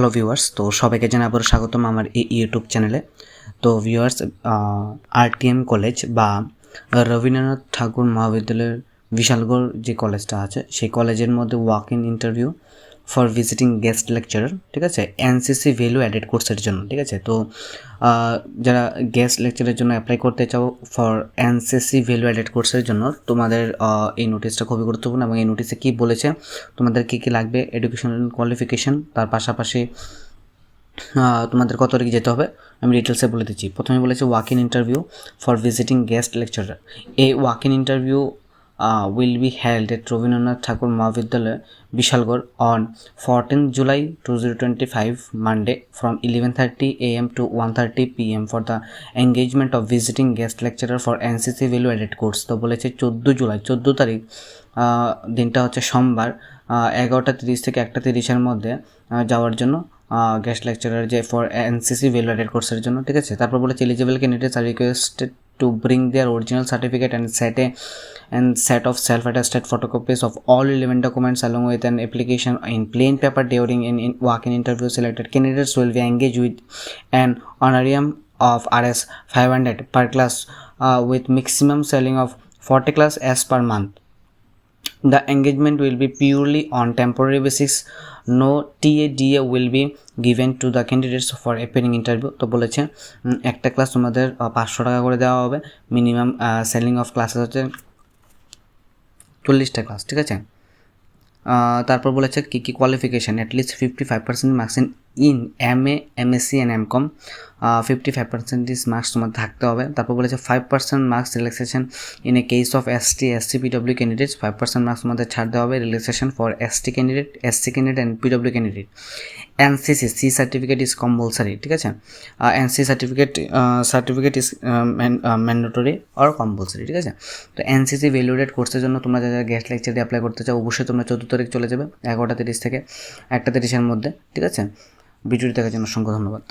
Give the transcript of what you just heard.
Hello viewers, তো সবাইকে জানাই আবার স্বাগতম আমার এই ইউটিউব চ্যানেলে। তো ভিউয়ার্স আরটিএম কলেজ বা রবীন্দ্রনাথ ঠাকুর মহাবিদ্যালয়ের বিশালগড় যে কলেজটা আছে, সেই কলেজের মধ্যে walk in interview for visiting guest lecturer ঠিক আছে? এনসিসি ভ্যালু অ্যাডেড কোর্সের জন্য, ঠিক আছে? তো যারা গেস্ট লেকচারের জন্য অ্যাপ্লাই করতে চাও ফর এনসিসি ভ্যালু অ্যাডেড কোর্সের জন্য, তোমাদের এই নোটিশটা খুবই গুরুত্বপূর্ণ এবং এই নোটিশে কী বলেছে, তোমাদের কী কী লাগবে এডুকেশনাল কোয়ালিফিকেশন তার পাশাপাশি তোমাদের কত তারিখ যেতে হবে, আমি ডিটেলসে বলে দিচ্ছি। প্রথমে বলেছে walk in interview for visiting guest lecturer এই walk in interview will be held at Rabindranath Thakur Mahavidyalaya, Bishalgarh on fourteen July two zero twenty five Monday from eleven thirty A M to one thirty P M for the engagement of visiting guest lecturer for NCC value added course তো বলেছে চোদ্দ জুলাই চোদ্দ তারিখ দিনটা হচ্ছে সোমবার এগারোটা তিরিশ থেকে একটা তিরিশের মধ্যে যাওয়ার জন্য গেস্ট লেকচারার যে ফর এনসিসি ভ্যালুয়েটেড কোর্সের জন্য, ঠিক আছে? তারপর বলেছে eligible candidates are requested to bring their original certificate and set a and set of self-attested photocopies of all relevant documents along with an application in plain paper during an in walk-in interview selected. Candidates will be engaged with an honorarium of rs 500 per class uh, with maximum selling of 40 class s per month. The engagement will be purely on temporary basis. No TA will be given to the candidates for appearing interview. তো বলেছে একটা class তোমাদের পাঁচশো টাকা করে দেওয়া হবে। Minimum selling of classes হচ্ছে চল্লিশটা ক্লাস ঠিক আছে? তারপর বলেছে কী কী qualification at least fifty five percent marks in in M A MSc and M com fifty five percentage marks তোমার থাকতে হবে। তারপর বলেছে five percent marks relaxation in a case of S T S C PwD candidates five percent marks তোমাদের ছাড় দেওয়া হবে relaxation for S T candidate S C candidate and PwD candidate NCC C certificate is compulsory ঠিক আছে? NC certificate certificate is mandatory or compulsory ঠিক আছে? তো NCC ভ্যালুডেড কোর্সের জন্য তোমরা যারা গেস্ট লেকচার দিয়ে অ্যাপ্লাই করতে চাও, অবশ্যই তোমরা চোদ্দ তারিখ চলে যাবে, এগারোটা তিরিশ থেকে একটা তিরিশের মধ্যে, ঠিক আছে? ভিডিওটি দেখার জন্য অসংখ্য ধন্যবাদ।